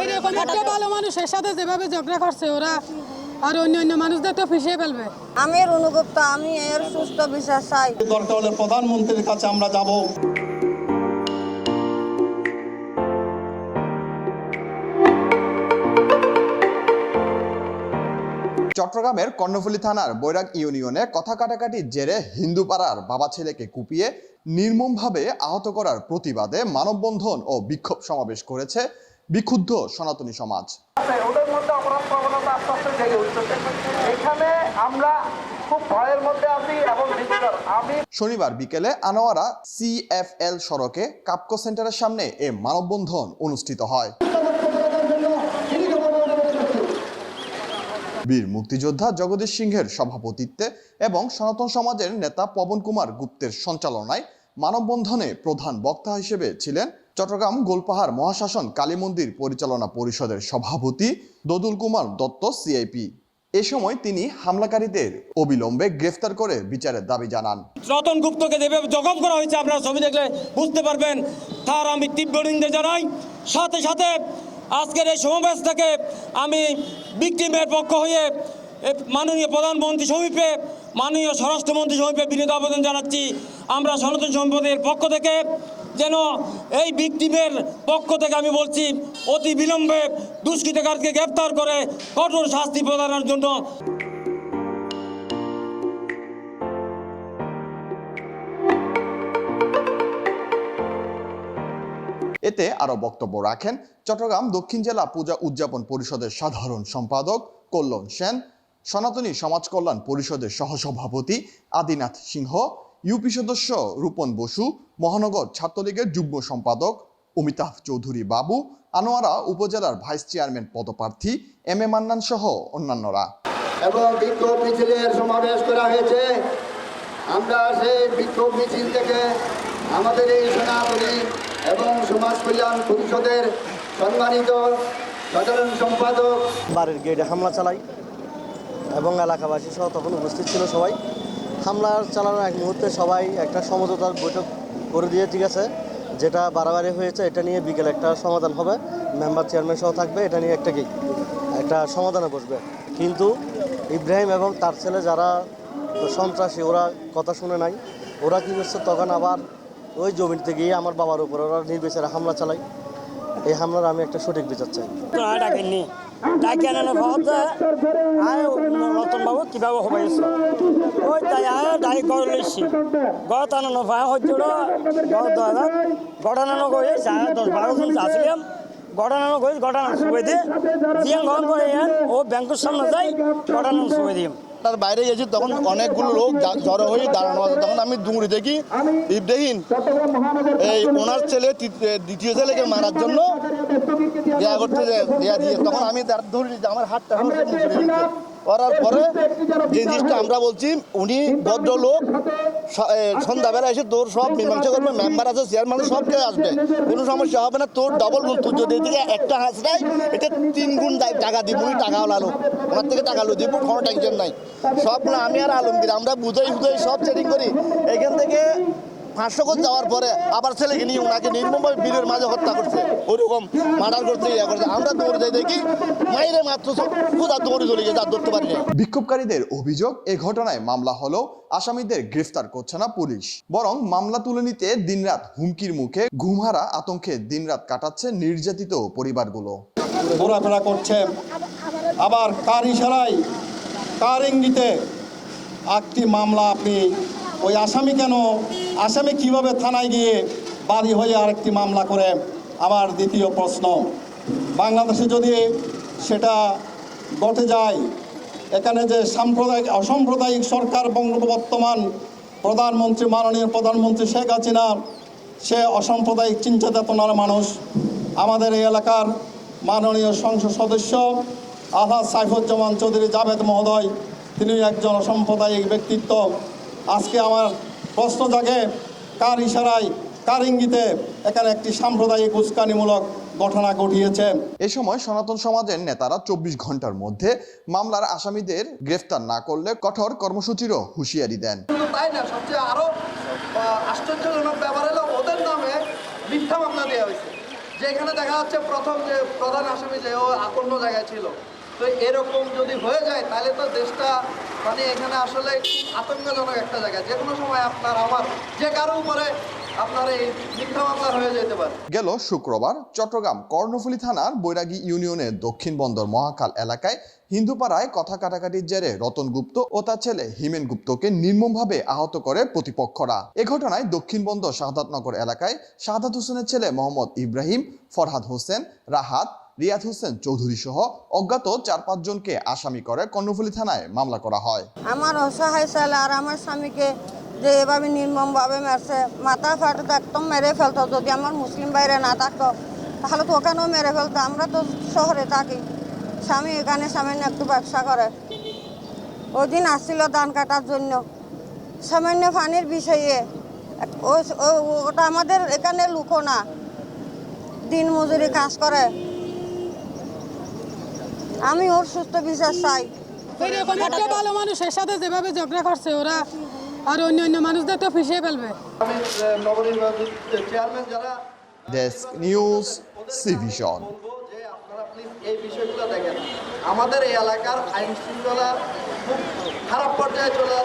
এরকম একটা ভালো মানুষের সাথে যেভাবে ঝগড়া করছে ওরা আর অন্য অন্য মানুষদের তো ফিসিয়ে ফেলবে। আমি অনুগুপ্ত আমি এর সুস্থ বিচার চাই। দরকার হলে প্রধানমন্ত্রীর কাছে আমরা যাব। চট্টগ্রামের কর্ণফুলী থানার বৈরাগ ইউনিয়নে কথা কাটাকাটির জেরে হিন্দু পাড়ার বাবা ছেলেকে কুপিয়ে নির্মমভাবে আহত করার প্রতিবাদে মানববন্ধন ও বিক্ষোভ সমাবেশ করেছে বিক্ষুব্ধ সনাতনী সমাজ। ওদের মধ্যে অপরাধ প্রবণতা আস্তে আস্তে জেগে উঠতেছে এখানে আমরা খুব ভয়ের মধ্যে আছি এবং ডিজিটাল আমি শনিবার বিকেলে আনোয়ারা সিএফএল সড়কে কাপকো সেন্টারের সামনে এ মানববন্ধন অনুষ্ঠিত হয়। বীর মুক্তিযোদ্ধা জগদীশ সিংহের সভাপতিত্বে এবং সনাতন সমাজের নেতা পবন কুমার গুপ্তের সঞ্চালনায় মানববন্ধনে প্রধান বক্তা হিসেবে ছিলেন চট্টগ্রাম গোলপাহাড় মহাশাসন কালী মন্দির পরিচালনা পরিষদের সভাপতি দদুল কুমার দত্ত সিআইপি এ সময় তিনি হামলাকারীদের অবিলম্বে গ্রেফতার করে বিচারের দাবি জানান। রতন গুপ্তকে যেভাবে জখম করা হয়েছে, আপনারা ছবি দেখলে বুঝতে পারবেন, তার আমি তীব্র নিন্দে জানাই। সাথে সাথে আজকের এই সমাবেশ থেকে আমি বিক্টিমের পক্ষ হয়ে মাননীয় প্রধানমন্ত্রী সমীপে, মাননীয় স্বরাষ্ট্রমন্ত্রী সমীপে বিনীত আবেদন জানাচ্ছি। আমরা সনাতন সম্পদের পক্ষ থেকে যেন এই বিক্টিমের পক্ষ থেকে আমি বলছি, অতি বিলম্বে দুষ্কৃতকারকে গ্রেপ্তার করে কঠোর শাস্তি প্রদানের জন্য। এতে আরও বক্তব্য রাখেন চট্টগ্রাম দক্ষিণ জেলা পূজা উদযাপন পরিষদের সাধারণ সম্পাদক কল্যাণ সেন, সনাতনী সমাজ কল্যাণ পরিষদের সহসভাপতি আদিনাথ সিংহ ইউপি সদস্য রূপন বসু মহানগর ছাত্রলীগের যুগ্ম সম্পাদক অমিতাভ চৌধুরী বাবু আনোয়ারা উপজেলার ভাইস চেয়ারম্যান পদপ্রার্থী এম এ মান্নান সহ অন্যান্যরা। এবং বিক্ষোভ মিছিলের সমাবেশ করা হয়েছে। আমরা সেই বিক্ষোভ মিছিল থেকে আমাদের এই সনাতনী এবং সমাজ কল্যাণ পরিষদের সম্মানিত সাধারণ সম্পাদক বাড়ির গেটে হামলা চালাই এবং এলাকাবাসী সহ তখন উপস্থিত ছিল সবাই। হামলা চালানোর এক মুহূর্তে সবাই একটা সমঝোতার বৈঠক করে দিয়ে ঠিক আছে যেটা বাড়াবাড়ি হয়েছে এটা নিয়ে বিকেলে একটা সমাধান হবে। মেম্বার চেয়ারম্যান সহ থাকবে এটা নিয়ে একটা কি একটা সমাধানে বসবে। কিন্তু ইব্রাহিম এবং তার ছেলে যারা সন্ত্রাসী ওরা কথা শুনে নাই। ওরা কী করছে তখন আবার ওই জমিতে গিয়ে আমার বাবার উপর ওরা নির্বিচারে হামলা চালায়। এই হামলার আমি একটা সঠিক বিচার চাই। ডাকেননি। ডাকে আনানো ভাবতে আয় রতন বাবু কীভাবে হবাইছ ওই তাই ডাই গড় লইছি। গড় টানানো ভাই হচ্ছে গড় দাদা। গড়ানো গই যায় দশ বারো জন আসলাম গড়ানো গই গড়ানো সুবাই দিয়ে দিয়ে গরম করে ও ব্যাংকের সামনে যাই গড়ানো সুবাই দিয়ে তার বাইরে গেছি, তখন অনেকগুলো লোক জড়ো হয়ে দাঁড়ানো আছে। তখন আমি দুমড়ি দেখি ইব্রাহিম এই ওনার ছেলে দ্বিতীয় ছেলেকে মারার জন্য দেয়া করতে যে- দেয়া দিয়ে। তখন আমি তার ধরে আমার হাতটা। করার পরে যে জিনিসটা আমরা বলছি উনি ভদ্রলোক সন্ধ্যাবেলা এসে তোর সব মীমাংসা করবে মেম্বার আছে চেয়ারম্যান সব কেউ আসবে। কোনো সমস্যা হবে না তোর ডবল গুণ তুই যদি এদিকে একটা হাসরাই এটা তিন গুণ টাকা দিব উনি টাকা লালো ওনার থেকে টাকা লো দিব কোনো টেনশন নাই। সবগুলো আমি আর আলমগীর আমরা বুঝাই বুঝাই সব সেটিং করি। এখান থেকে পাঁচশো কোট যাওয়ার পরে আবার ছেলেকে নিয়ে ওনাকে নির্মমভাবে বীরের মাঝে হত্যা করছে। ওরকম মার্ডার করতে ইয়ে করছে। আমরা দৌড়ে যাই দেখি মাইরে মাত্র কোথাও দৌড়ে চলে গেছে আর ধরতে পারি না বিক্ষোভকারীদের অভিযোগ এ ঘটনায় মামলা হলেও আসামিদের গ্রেফতার করছে না পুলিশ। বরং মামলা তুলে নিতে দিনরাত হুমকির মুখে ঘুমহারা আতঙ্কে দিনরাত কাটাচ্ছে নির্যাতিত পরিবারগুলো। ঘোরাফেরা করছে আবার কার ইশারায় কার ইঙ্গিতে একটি মামলা আপনি ওই আসামি কেন আসামি কীভাবে থানায় গিয়ে বাদী হয়ে আরেকটি মামলা করে, আমার দ্বিতীয় প্রশ্ন। বাংলাদেশে যদি সেটা ঘটে যায়, এখানে যে সাম্প্রদায়িক, অসাম্প্রদায়িক সরকার বর্তমান প্রধানমন্ত্রী, মাননীয় প্রধানমন্ত্রী শেখ হাসিনা, সে অসাম্প্রদায়িক চিন্তা চেতনার মানুষ। আমাদের এই এলাকার মাননীয় সংসদ সদস্য আলহাজ সাইফুজ্জামান চৌধুরী জাভেদ মহোদয় তিনি একজন অসাম্প্রদায়িক ব্যক্তিত্ব। আজকে আমার প্রশ্ন জাগে কার ইশারায় কার ইঙ্গিতে এখানে একটি সাম্প্রদায়িক উস্কানিমূলক ঘটনা ঘটিয়েছে? এ সময় সনাতন সমাজের নেতারা চব্বিশ ঘণ্টার মধ্যে মামলার আসামিদের গ্রেফতার না করলে কঠোর কর্মসূচিরও হুঁশিয়ারি দেন। তাই না? সবচেয়ে আরও আশ্চর্যজনক ব্যাপার হলো ওদের নামে মিথ্যা মামলা দেওয়া হয়েছে। যে এখানে দেখা যাচ্ছে প্রথম যে প্রধান আসামি যে ও অন্য জায়গায় ছিল। তো এরকম যদি হয়ে যায়, তাহলে তো দেশটা মানে এখানে আসলে আতঙ্কজনক একটা জায়গা। যে কোনো সময় আপনার, আমার, যে কারও উপরে গেল শুক্রবার, চট্টগ্রাম কর্ণফুলী থানার বৈরাগী ইউনিয়নের দক্ষিণ বন্দর মহাকাল এলাকায় হিন্দুপাড়ায় কথা কাটাকাটির জেরে রতন গুপ্ত ও তার ছেলে হিমেন গুপ্তকে নির্মমভাবে আহত করে প্রতিপক্ষরা। এ ঘটনায় দক্ষিণ বন্দর শাহাদাতনগর এলাকায় শাহাদাত হোসেনের ছেলে মোহাম্মদ ইব্রাহিম ফরহাদ হোসেন, রাহাত রিয়াদ হোসেন চৌধুরী সহ অজ্ঞাত চার পাঁচজনকে আসামি করে কর্ণফুলী থানায় মামলা করা হয়। আমার অসহায় ছেলে আর আমার স্বামীকে যে এভাবে নির্মমভাবে মারছে, মাথা ফাটে একদম মেরে ফেলতো। যদি আমার মুসলিম বাইরে না থাকতো, তাহলে তো ওখানেও মেরে ফেলতো। আমরা তো শহরে থাকি। স্বামী এখানে সামান্য একটু ব্যবসা করে। ওই দিন আসছিল ধান কাটার জন্য। সামান্য পানির বিষয়ে ওটা আমাদের এখানে লুকো না। দিন মজুরি কাজ করে। আমি ওর সুস্থ বিচার চাই। একটা ভালো মানুষের সাথে যেভাবে ঝগড়া করছে ওরা আর অন্য অন্য মানুষদের তো ফিসিয়ে ফেলবে। ডেস্ক নিউজ সিভিশন এই বিষয়গুলো দেখেন। আমাদের এই এলাকার আইন শৃঙ্খলা খুব খারাপ পর্যায়ে চলে